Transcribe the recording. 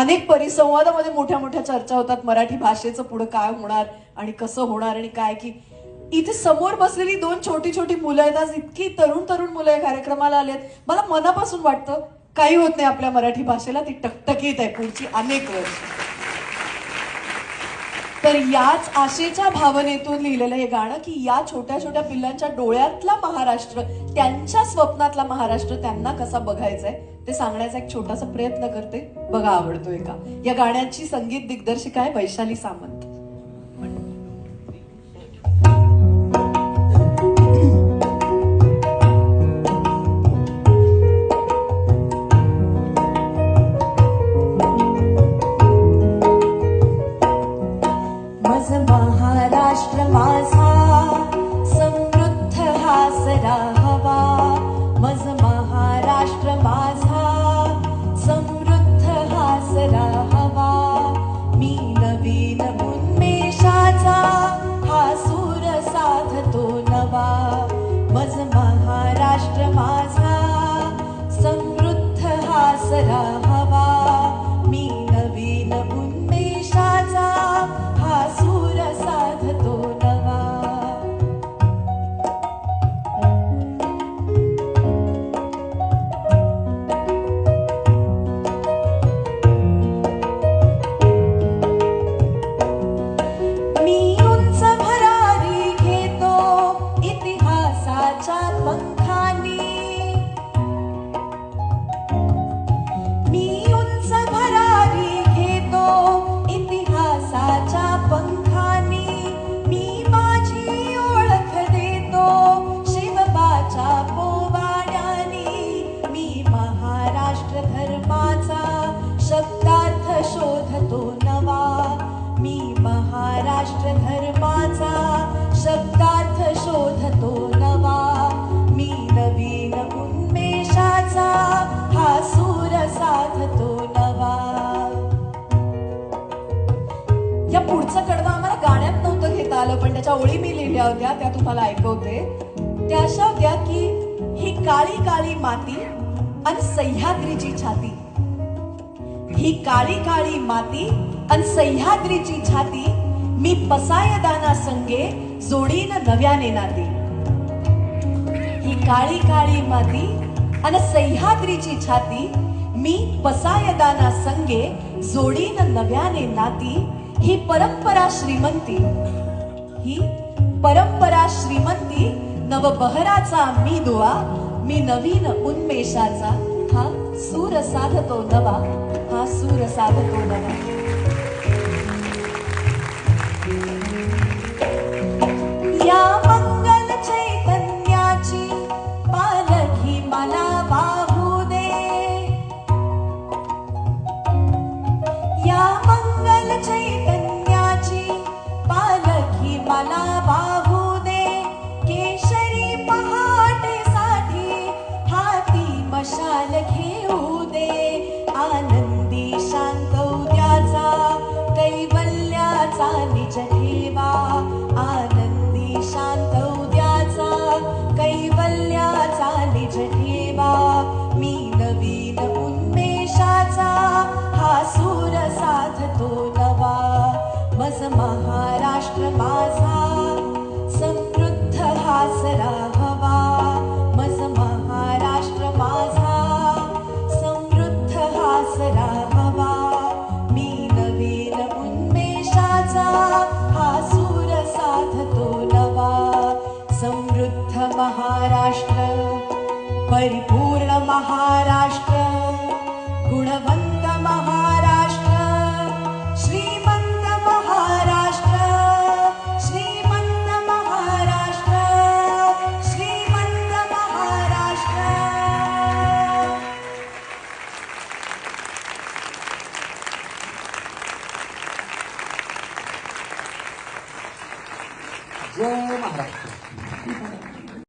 अनेक परिसंवादामध्ये मोठ्या मोठ्या चर्चा होतात. मराठी भाषेचं पुढं काय होणार आणि कसं होणार आणि काय? की इथे समोर बसलेली दोन छोटी छोटी मुलं आहेत. आज इतकी तरुण तरुण मुलं या कार्यक्रमाला आली आहेत. मला मनापासून वाटतं काही होत नाही आपल्या मराठी भाषेला. ती टकटकीत आहे पुढची अनेक वर्ष. तर याच आशेच्या भावनेतून लिहिलेलं हे गाणं की या छोट्या छोट्या पिल्लांच्या डोळ्यातला महाराष्ट्र त्यांच्या स्वप्नातला महाराष्ट्र त्यांना कसा बघायचा आहे ते सांगण्याचा एक छोटासा प्रयत्न करते. बघा आवडतोय का? या गाण्याची संगीत दिग्दर्शिका आहे वैशाली सामंत. हवा। महाराष्ट्र माझा। समृद्ध हासरा हवा। मी नवीन उन्मेषाचा। हा सूर साधतो नवा। मज महाराष्ट्र माझा। समृद्ध हासरा महाराष्ट्र धर्माचा शब्दार्थ शोधतो नवा. मी नवीन उन्मेषाचा हा सूर साधतो नवा. या पुढचं कडवं आम्हाला गाण्यात नव्हतं घेता आलं पण त्याच्या ओळी मी लिहिल्या होत्या त्या तुम्हाला ऐकवते. त्या अशा होत्या की ही काळी काळी माती आणि सह्याद्रीची छाती. ही काळी काळी माती आणि सह्याद्रीची छाती मी पसायदाना संगे जोडीन नव्याने नाती ही काळी काळी माती अन सह्याद्रीची छाती मी पसायदाना संगे जोडीन नव्याने नाती ही परंपरा श्रीमंती. ही परंपरा श्रीमंती नवबहराचा मी दुवा मी नवीन उन्मेषाचा. हा सूर साधतो नवा हा सूर साधतो नवा. मज महाराष्ट्र माझा समृद्ध हासरा हवा मज महाराष्ट्र माझा समृद्ध हासरा हवा मी नवीन उन्मेषाचा हा सूर साधतो नवा। समृद्ध महाराष्ट्र परिपूर्ण महाराष्ट्र para frente.